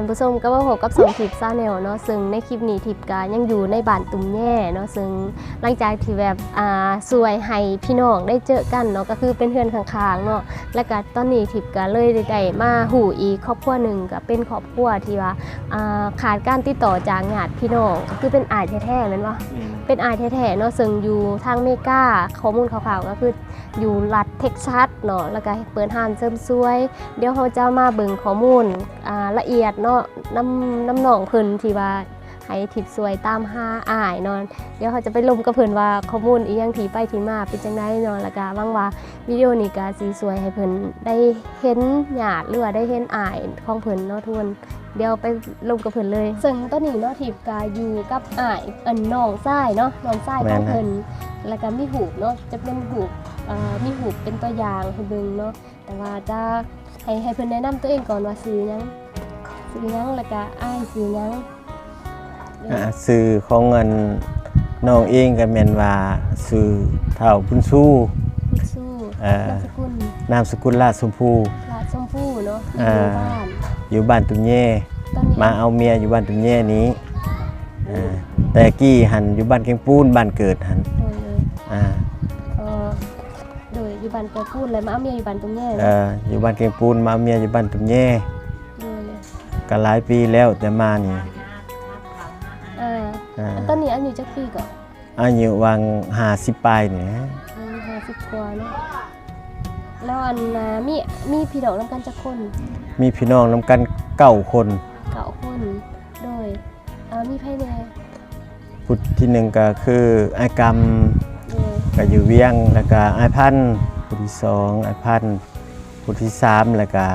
ดีท่านผู้ชมก็มาพบกับสองทิปซาแนลเนาะซึ่งในคลิปนี้ทิปกายังอยู่ในบ้านตุ่มแย่เนาะซึ่งหลังจากที่แบบอ่าสวยให้พี่น้องได้เจอกันเนาะก็คือเป็นเพื่อนข้างๆเนาะและก็ตอนนี้ทิปก็เลยได้มาหูอีกครอบครัวหนึ่งก็เป็นครอบครัวที่ว่าอ่าขาดการติดต่อจากญาติพี่น้องก็คือเป็นอายแท้ๆแม่นบ่เป็นอายแท้ๆเนาะซึ่งอยู่ทางเมกาข้อมูลข่าวๆก็คืออยู่รัฐเท็กซัสเนาะแล้วก็เปิดห้านเสริมสวย เดี๋ยวเขาจะมาเบิ่งข้อมูลอ่าละเอียดเนาะน้ำน้ำหนองเพิ่นที่ว่าให้ทิปสวยตามหาอ่ายนาะเดี๋ยวเขาจะไปลมกับเพิ่นว่าข้อมูลอียังทีไปทีมาเป็นจังไดนาะแล้วก็หวังว่าวิดีโอนี้ก็สิสวยให้เพิ่นได้เห็นญาติหรือว่าได้เห็นอ่ายของเพิ่นเนาะทุนเดี๋ยวไปลงกับเพิ่นเลย ซึ่งตอนนี้เนาะทิพย์กาอยู่กับอ้ายอันน้องทรายเนาะน้องทรายของเพิ่นแล้วก็มีหูเนาะจะเป็นหูมีหูเป็นตัวอย่างให้เบิ่งเนาะแต่ว่าจะให้ให้เพิ่นแนะนำตัวเองก่อนว่าซื้อยัง ซื้อหยังแล้วก็อ้ายซื้อหยังอ่าสื่อของเงินน้องเองก็แม่นว่าสื่อเท่าบุญสู้ลูกสู้เอ่อ นามสกุลนามสกุลลาดชมพู ลาดชมพูเนาะอยู่อ่า บ้านอยู่บ้านตุงแย่ตอนนี้มาเอาเมียอยู่บ้านตุงแย่นี้อ่าแต่กี้หันอยู่บ้านเกงปูนบ้านเกิดหันโดยอ่าเอ่อโดยอยู่บ้านแกพูดเลยมาเอาเมียอยู่บ้านตรงแย่เอ่ออยู่บ้านเกงปูนมาเอาเมียอยู่บ้านตุงแย่โดย ก็หลายปีแล้วแต่มานี่อ่าอ่าตอนนี้อายุจักปีก่อนอายุวัง50ปลายนี่นะห้าสิบกว่าเนาะแล้วอันน่ะมีมีพี่น้องนำกันจักคนมีพี่น้องนํกันเก้าคนเก้าคนโดยอ่ามีไผแหน่ผู้ที่หนึ่งก็คือไอ้ายกรรมโดยก็อยู่เวียงแล้วก็ไอ้ายพันธุ์ผู้ที่สองไอ้ายพันธุ์ผู้ที่สามแล้วก็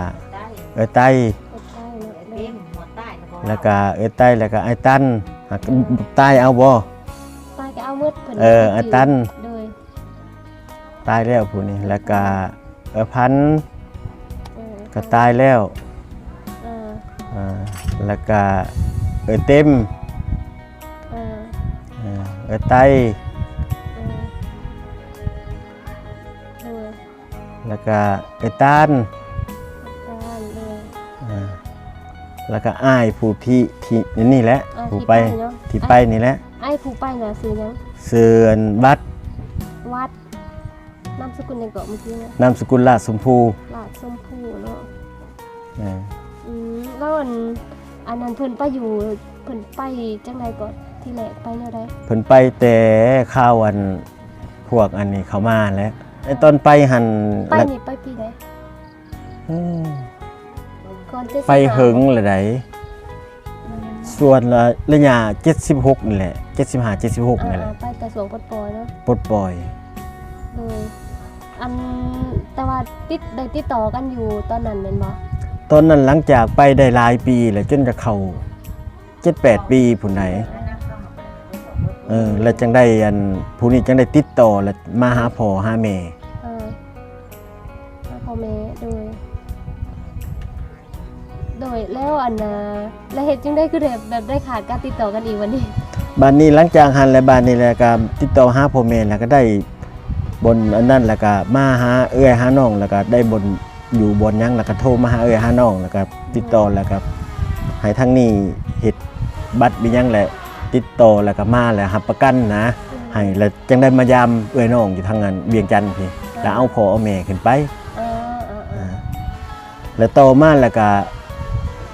เออไต้ แล้วก็เออไต้แล้วก็ไอ้ายตันหากใต้เอาบ่ตายก็เอาหมืดเพิ่นเออไอ้ตันโดยตายแล้วผู้นี้แล้วก็เออพันธุ์เออก็ตายแล้วเอออ่าแล้วก็เออเต็มเอออ่าเออไต้เออโดยแล้วก็เออตาน แล้วก็อ้ายผู้ที่ที่นี่แหละอ่าผู้ที่ไปเนาะที่ไปนี่แหละไอ้ผู้ไปน่ะซื้อหยังเสือนบัดวัดนามสกุลยังเกาะเมื่อกี้นะนามสกุลลาดสมพูลาดชมพูเนาะอ่าอืมแล้วอันอันนั้นเพิ่นไปอยู่เพิ่นไปจังไดก่อนที่แรกไปแนวใดเพิ่นไปแต่ข้าวอันพวกอันนี้เขามาแล้วไอ้ตอนไปหันไปแล้วนี่ไปปีใดอืม ก่อนเจ็ดสิบไปเหิงละไดอืมส่วนละระยะ76นี่แหละ75 76นี่แหละอ่าๆไปกระทรวงปลดปล่อยเนาะปลดปล่อยโดยอันแต่ว่าติดได้ติดต่อกันอยู่ตอนนั้นแม่นบ่ตอนนั้นหลังจากไปได้หลายปีแล้วจนจะเข้า7-8 ปีผู้ใดเออแล้วจังได้อันผู้นี้จังได้ติดต่อแล้วมาหาพ่อหาแม่ อันน่ะแล้วเฮ็ดจังได้คือแบบแบบได้ขาดการติดต่อกันอีกวันนี้บ้านนี้หลังจากหันแล้วบ้านนี้แล้วก็ติดต่อหาพ่อแม่แล้วก็ได้บนอันนั้นแล้วก็มาหาเอื้อยหาน้องแล้วก็ได้บนอยู่บนหยังแล้วก็โทรมาหาเอื้อยหาน้องแล้วก็ติดต่อแล้วก็ให้ทั้งนี้เฮ็ดบัตรมีหยังแหละ ติดต่อแล้วก็มาแล้วรับประกันนะให้แล้วจังได้มายามเอื้อยน้องอยู่ทางนั้นเวียงจันทน์พี่แล้วเอาพ่อเอาแม่ขึ้นไปเออเออเอออ่าแล้วต่อมาแล้วก็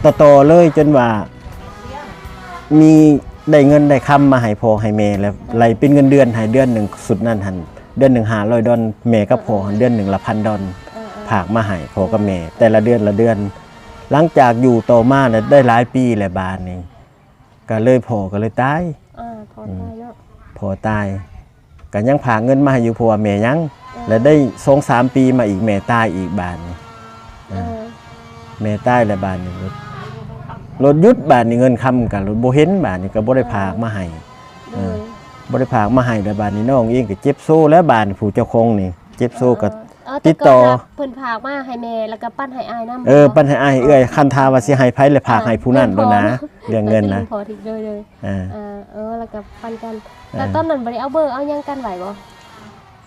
ต่อต่อเลยจนว่า มีได้เงินได้คำมาให้พ่อให้แม่แล้วไหลเป็นเงินเดือนให้เดือนหนึ่งสุดนั่นหันเดือนหนึ่งหาร้อยดอนแม่กับพ่อหันเดือนหนึ่งละพันดอนเออเออผากมาให้พ่อกับแม่แต่ละเดือนละเดือน หลังจากอยู่ต่อมาเนี่ยได้หลายปีแหละบานนี่ก็เลยพ่อก็เลยตายอ่าพอได้เนาะพ่อตายก็ยังผากเงินมาให้อยู่พ่อแม่ยังเออแล้วได้สองสามปีมาอีกแม่ตายอีกบานนี่เออแม่ใต้และบานนี่ รถรถหยุดบานนี่เงินคำกับรถโบเห็นบานนี่ก็บ่ได้พากมาให้โดยบ่ได้พากมาให้และบานนี่น้องเองก็เจ็บโซ่แล้วบานนี่ผู้เจ้าของนี่ เจ็บโซ่ก็เออติดต่อแก่นน่ะเพิ่นพากมาให้แม่แล้วก็ปั้นให้อายนำเออปัญหาอ้ายเอ้ยคันทาว่าสิให้ไผและพากให้ผู้นั้นโดนนะเรื่องเงินนะพอถึงเลยเลยอ่า อ่าเออแล้วก็ปั้นกันเออแต่ตอนนั้นบ่ได้เอาเบอร์เอาหยังกันไหวบ่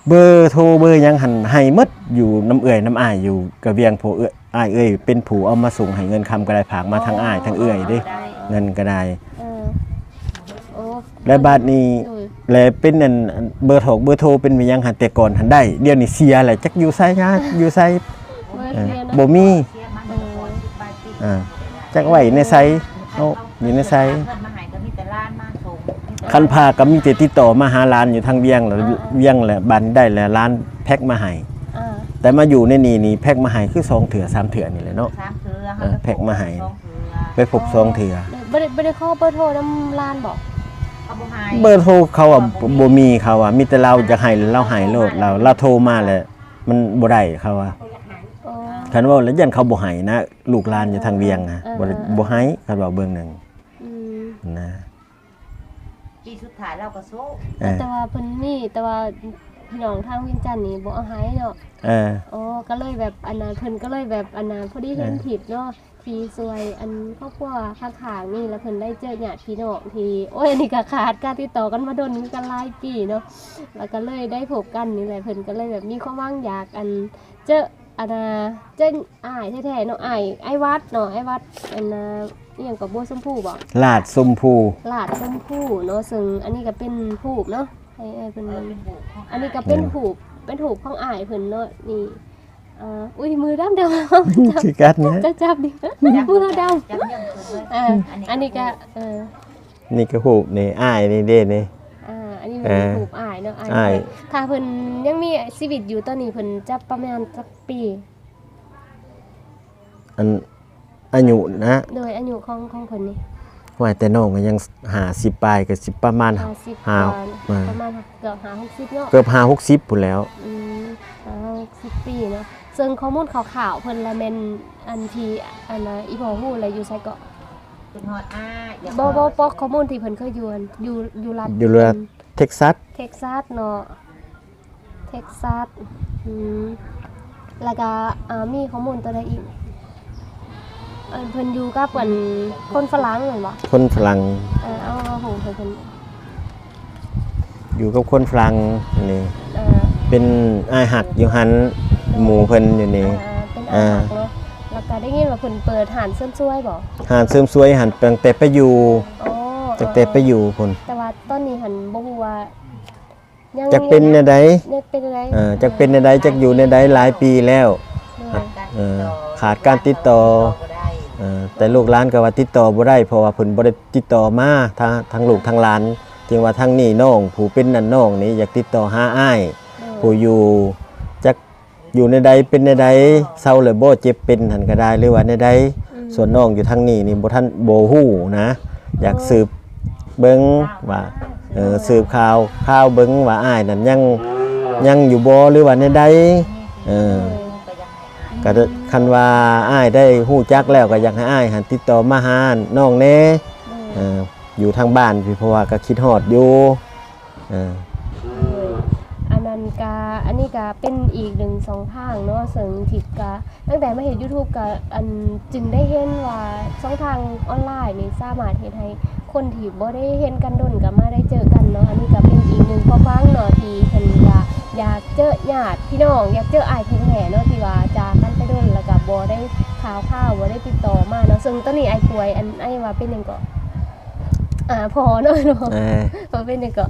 เบอร์โทรเบอร์หยังหันให้หมดอยู่น้ำเอื้อยน้ำอ้ายอยู่กระเวียงโพเอื้อยอ้ายเอ้ยเป็นผู้เอามาส่งให้เงินคำก็ได้ผากมาทางอ้ายทางเอื้อยเด้เงินก็ได้เออโอ้และบาดนี้โดยแลเป็นนั่นเบอร์โทรเบอร์โทรเป็นมียังหันแต่ก่อนหันได้เดี๋ยวนี้เสียแหละจักอยู่ไสนะอยู่ไสเมื่อเออเรียนบ่มีเสียมันเอออ่าจักไว้ในไสเอาอยู่ในไส คันพาก็มีแต่ติดต่อมาหาร้านอยู่ทางเวียงแล้วเวียงแหละบันได้แล้วร้านแพ็คมาให้อ่าแต่มาอยู่ในนี่นี่แพ็คมาให้คือสองเถื่อสามเถื่อนี่แหละเนาะ สามเทือเออแพ็คมาให้สองเทือไปพบสองเถื่อบ่ได้บ่ได้ขอเบอร์โทรน้ำร้านบอกเขาบ่ให้เบอร์โทรเขาอะบ่มีเขาอะมีแต่เราจะให้เราให้โลดเราเราโทรมาแหละมันบ่ได้เขาอะโอ้คันว่าแล้วยันเขาบ่ให้นะ ลูกหลานอยู่ทางเวียงนะบ่ได้บ่ให้คันว่าเบิ่งหนึงอืมนะปี สุดท้ายเราก็โซ่เออแต่ว่าเพิ่นมีแต่ว่าพี่น้องทางเวียงจันทน์นี่บ่เอาให้เนาะเออ อ๋อก็เลยแบบอันนั้นเพิ่นก็เลยแบบอันนั้นพอดีเห็นเออผิดเนาะที่ซวยอันครอบครัวข้างๆนี่แล้วเพิ่นได้เจอญาติพี่น้องที่โอ้ยอันนี้ก็ขาดการติดต่อกันมาโดนกันหลายปีเนาะแล้วก็เลยได้พบกันนี่แหละเพิ่นก็เลยแบบมีความหว่างอยากอันเจอ อันน่ะเจออ้ายแท้ๆเนาะอ้ายไอ้วัดเนาะไอ้วัดอันน่ะอหยังกับบัวชมพูบ่ลาดสมพูลาดชมพูเนาะซึ่งอันนี้ก็เป็นผูกเนาะให้ให้เป็นเออเป็นบุกของอันนี้ก็เป็นผูกเป็นผูกของอ้ายเพิ่นเนาะนี่อ่าอุ้ยมือดำดำจับสิกัดนะจะจับดิมือดจับยังเพิ่นเลยำเอออันนี้ก็เออนี่ก็ฮูบนี่อ้ายนี่เด้นี่ อ่าอันนี้เอเป็นอผูกอ้ายเนาะอ้ายอ้าย ถ้าเพิ่นยังมีชีวิตอยู่ตอนนี้เพิ่นจะประมาณสักปีอันอายุนะโดยอายุของของเพิ่นนี่ว่าแต่น้องก็ยัง50ปลายก็สิประมาณ50ห้าประอ่าประมาณเกือบ50เนาะ เกือบ5 60พุ่นแล้ว อืมห้า60ปีเนาะซึ่งข้อมูลข่าวๆเพิ่นละแม่นอันที่อันน่ะอีพอฮู้อะไรอยู่ไสเกาะเป็นฮอดอ้าอย่าบ่บ่บ่ข้อมูลที่เพิ่นเคยอยู่อันอยู่อยู่รัฐอยู่รัฐ เท็กซัส เท็กซัสเนาะ เท็กซัสอืมแล้วก็อ่ามีข้อมูลตัวใดอีกอันเพิ่นอยู่กับอันคนฝรั่งเหมือนบ่คนฝรั่งเออเอาเอาของเพิ่นเพิ่นอยู่กับคนฝรั่งนี่เออเป็นอ้ายหักอยู่หันหมู่เพิ่นอยู่นี่ อ่าเป็นอาหารเนาะ แล้วก็ได้ยินว่าเพิ่นเปิดหานเสริมสวยบ่หานเสริมสวยหันตั้งแต่ไปอยู่อ๋อตั้งแต่ไปอยู่พุ่น แต่ว่า ตอนนี้หันบ่ฮู้ว่ายังจักเป็นในใดยังเป็นอะไรเออจักเป็นในใดจักอยู่ในใดหลายปีแล้วเออเออขาดการติดต่อบ่ได้เออแต่ลูกหลานก็ว่าติดต่อบ่ได้เพราะว่าเพิ่นบ่ได้ติดต่อมาทางทางลูกทางหลานจึงว่าทางนี้น้อง ผู้เป็นนั่นน้องนี่อยากติดต่อหาอ้ายเออผู้อยู่จักอยู่ในใดเป็นในใดเศร้าหรือบ่เจ็บเป็นหันก็ได้หรือว่าในใดอืมส่วนน้องอยู่ทางนี้นี่บ่ทันบ่ฮู้นะ อยากสืบ เบิ่งว่าเออสืบข่าวข่าวเบิ่งว่าอ้ายนั่นยังยังอยู่บ่หรือว่าในใดเออก็ยังให้อ้ายก็คันว่าอ้ายได้ฮู้จักแล้วก็อยากให้อ้ายหันติดต่อมาหาน้องแน่เอออยู่ทางบ้านพี่เพราะว่าก็คิดฮอดอยู่เอออันนั้นกาอันนี้กาเป็นอีกหนึ่งสองทางเนาะซึ่งทิดกาตั้งแต่มาเห็น YouTube กาอันจึงได้เห็นว่าช่องทางออนไลน์นี่สามารถเฮ็ดให้ คนที่บ่ได้เห็นกันดนก็มาได้เจอกันเนาะอันนี้ก็เป็นอีกหนึ่งความฟังเนาะที่เพิ่นอยากอยากเจอญาติพี่น้องอยากเจออ้ายแท้ๆเนาะที่ว่าจากกันไปดนแล้วก็บ่ได้ข่าวข่าวบ่ได้ติดต่อมาเนาะซึ่งตอนนี้อ้ายป่วยอันอ้ายว่าเป็นหยังก็อ่าพอเนาะเนาะเออพอเป็นหยังก็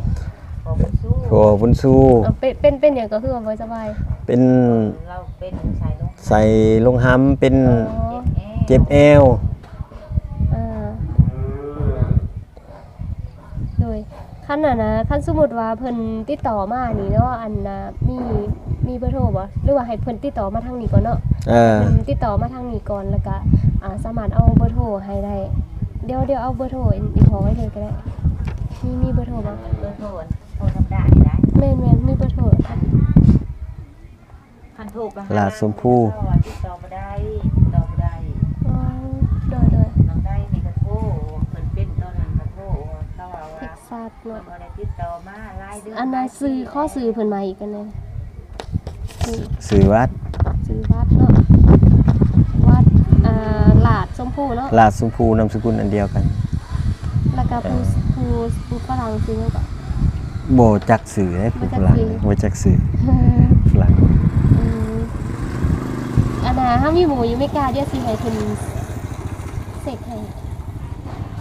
ขอบุญสู้โหบุญสู้เออเป็นเป็นเป็นอย่างก็คือว่าบ่สบาย เป็นเราเป็นสายลงใส่ลงห้ำเป็นอ๋อเจ็บแอเจ็บแอว อ่าโด ยขั้นน่ะนะขั้นสมมุติว่าเพิ่นติดต่อมานี่เนาะอันน่ะมีมีเบอร์โทรบ่หรือว่าให้เพิ่นติดต่อมาทางนี้ก่อนเนาะเออเพิ่นติดต่อมาทางนี้ก่อนแล้วก็อ่าสามารถเอาเบอร์โทรให้ได้เดี๋ยวเดี๋ยวเอาเบอร์โทรอีกพอไว้เลยก็ได้มีมีเบอร์โทรบ่เบอร์โทรโทรธรรมดาได้แม่นแม่นมีเบอร์โทรครับคันถูกลาดสมพูติดต่อบ่ได้ติดต่อบ่ได้ อ๋อโดยโดย น้องได้นี่ก็โทรเพิ่นเป็นตอนนั้นก็โทรเขาว่า เท็ว่ากซัสเพิ่นเนาะบ่ได้ติดต่อมาหลายเดือนอันน่ะซื้อข้อซื้อเพิ่นมาอีกกันเลยซื้อสื่อวัดซื้อวัดเนาะวัดอ่าหลาดชมพูเนาะลาดสมพูนามสกุลอันเดียวกันแล้วก็ผู้ผู้ผู้ฝรั่งซื้อก็ โบจักสื่อได้ผู้ฝรั่งบ่จักสื่อโบจักสื่อฝรั่งอืมอันนนาถ้ามีหมูอยู่ไม่กล้าเดี๋ยวสิให้เพิ่นเสกให้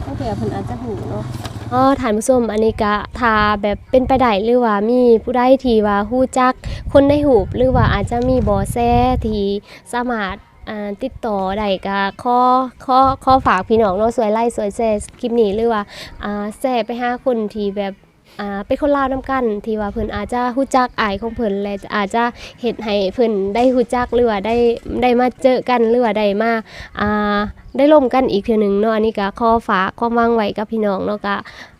ต้องเผื่อเพิ่นอาจจะหูเนาะ อ๋อท่านผู้ชมอันนี้ก็ถ้าแบบเป็นไปได้หรือว่ามีผู้ใดที่ว่าฮู้จัก คนในหูหรือว่าอาจจะมีบอแซที่สามารถอ่าติดต่อได้ก็ข้อข้อข้อฝากพี่น้องเนาะสวยไล่สวยแซ่คลิปนี้หรือว่าอ่าแซ่ไปหาคนที่แบบ อ่าเป็นคนลาวนํกัน ที่ว่าเพิ่นอาจจะฮู้จักอายของเพิ่นและอาจจะเฮ็ดให้เพิ่นได้ฮู้จักหรือว่าได้ได้มาเจอกันหรือว่าได้มาอ่าได้ร่วมกันอีกเทื่อหนึงเนาะอันนี้ก็ขอฝากความหวังไว้กับพี่น้องเนาะก็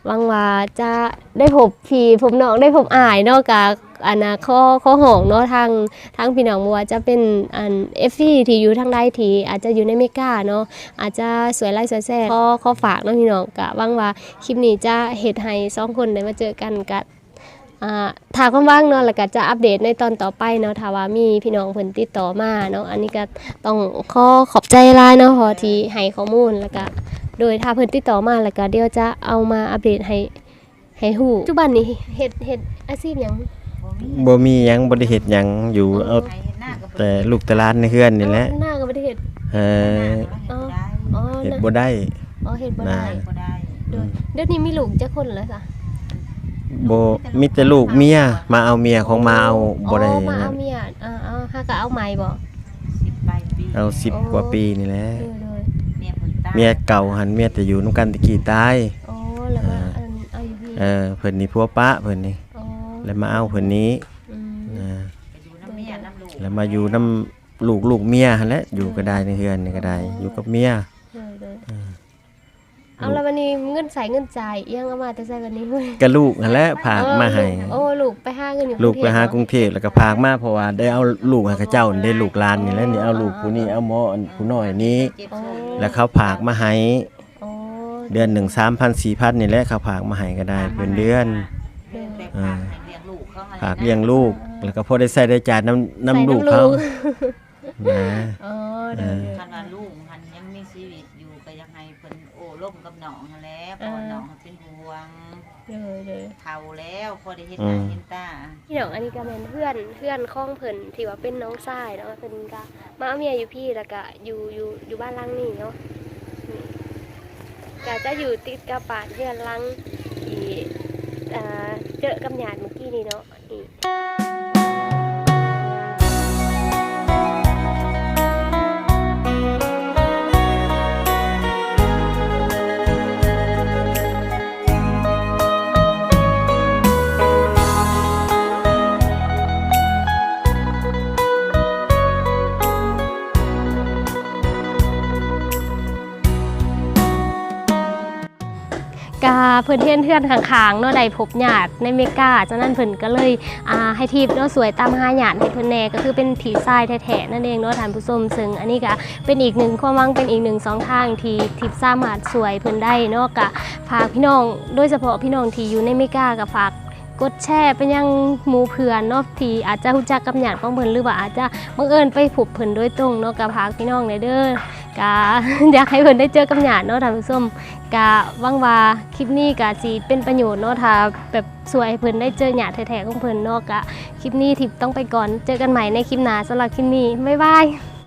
หวังว่าจะได้พบพี่พบน้องได้พบอายเนาะก็ อันนะข้อข้อห้องเนาะทางทางพี่น้องบ่ว่าจะเป็นอัน FC ที่อยู่ทางใดที่อาจจะอยู่ในเมกาเนาะอาจจะสวยไล่สวยแซ่ข้อข้อฝากเนาะพี่น้องก็หวังว่าคลิปนี้จะเฮ็ดให้สองคนได้มาเจอกันกับอ่าถ้าความว่างเนาะแล้วก็จะอัปเดตในตอนต่อไปเนาะถ้าว่ามีพี่น้องเพิ่นติดต่อมาเนาะอันนี้ก็ต้องขอขอบใจหลายเนาะพอที่ให้ข้อมูลแล้วก็โดยถ้าเพิ่นติดต่อมาแล้วก็เดี๋ยวจะเอามาอัปเดตให้ให้ฮู้ปัจจุบันนี้เฮ็ดเฮ็ดอาชีพหยัง บ่มีหยังบ่ได้เฮ็ดหยังอยู่เอาใครเห็นหน้าก็แต่ลูกแต่หลานในเฮือนนี่แหละหน้าก็บ่ได้เฮ็ดเออเอออ๋อเฮ็ดนะบ่ได้อ๋อเฮ็ดบ่ได้น่าก็ได้โดยเดี๋ยวนี้มีลูกจักคนแล้วซะบ่มีแต่ลูกเมียมาเอาเมียของมาเอาบ่ได้อ๋อมานั่เอานเมียอ่าเอาหาก็เอาใหม่บ่สิบปลายปีเอา10กว่าปีนี่แหละเออเลยเมียผลตาเมียเก่าหันเมียแต่อยู่นํกันตะกี้ตายอ๋อแล้วก็อันเอาอยู่พี่เออเพิ่นนี่พัวปะเพิ่นนี่อ๋อ แล้วมาเอาเพิ่นนี้อืมนะไปดูน้ำเมียน้ำลูกแล้วมาอยู่นํลูกลูกเมียหั่นแหละอยู่ก็ได้ในเฮือนนี่ก็ได้ อยู่กับเมียเลยเลยเอาแล้ววันนี้เงินใส่เงินจ่ายเอียงเอามาแต่ใส่วันนี้เว้ยก็ลูกหั่นแหละพากมาให้โอ้ลูกไปหาเงินอยู่ลูกไปหากรุรุงงเทพแล้วก็พากมาเพราะว่าได้เอาลูกให้เขาเจ้าได้ลูกหลานนี่แหล้วนี่เอาลูกผู้นี้เอาหมออันผู้น้อยนี้ เจ็บโซ่แล้วเขาผากมาให้โอ้เดือนหนึ่งสามพันสี่พันนี่แหละเขาผากมาให้ก็ได้เป็นเดือน เดินไปพาให้ เลี้ยงลูกเขาผากเลี้ยงลูก แล้วก็พอได้ใส่ได้จ่ายน้ำน้ำลูกเขานะอ๋อเดี๋ยวเดี๋ยวคันว่าลูกหันยังมีชีวิตอยู่ก็ยังให้เพิ่นโอ้ร่มกับน้องนั่นแหละเพราะว่าน้องเป็นห่วงเดี๋ยวเดี๋ยวเฒ่าแล้วพอได้เห็นหน้าเห็นตาพี่น้องอันนี้ก็เป็นเพื่อนเพื่อนข้องเพิ่นที่ว่าเป็นน้องชายเนาะเพิ่นก็มาเอาเมียอยู่พี่แล้วก็อยู่อยู่อยู่บ้านหลังนี้เนาะนี่ก็จะอยู่ติดกับป่านเพื่อนหลังที่อ่าเจอกับหยาดเมื่อกี้นี่เนาะ นี่ เพื่อนเพื่อนเพื่อนข้างๆเนาะได้พบญาติในเมกาจากนั้นเพิ่นก็เลยอ่าให้ทีมเนาะสวยตามหาญาติให้เพิ่นแน่ก็คือเป็นผีทรายแท้ๆนั่นเองเนาะท่านผู้ชมซึ่งอันนี้ก็เป็นอีกหนึ่งความหวังเป็นอีกหนึ่งสองทางที่ทิพย์สามารถสวยเพิ่นได้เนาะกะฝากพี่น้องโดยเฉพาะพี่น้องที่อยู่ในเมกากับฝากกดแชร์เป็นยังหมู่เพื่อนเนาะที่อาจจะรู้จักกับญาติของเพิ่นหรือว่าอาจจะบังเอิญไปพบเพิ่นโดยตรงเนาะกับฝากพี่น้องในเด้อ กะอยากให้เพิ่นได้เจอกับญาดเนาะท่านผู้ชมกะหวังว่าคลิปนี้กะสิเป็นประโยชน์เนาะถ้าแบบสวยให้เพิ่นได้เจอหยาดแท้ๆของเพิ่นเนาะกะคลิปนี้ทิพต้องไปก่อนเจอกันใหม่ในคลิปหน้าสำหรับคลิปนี้บ๊ายบาย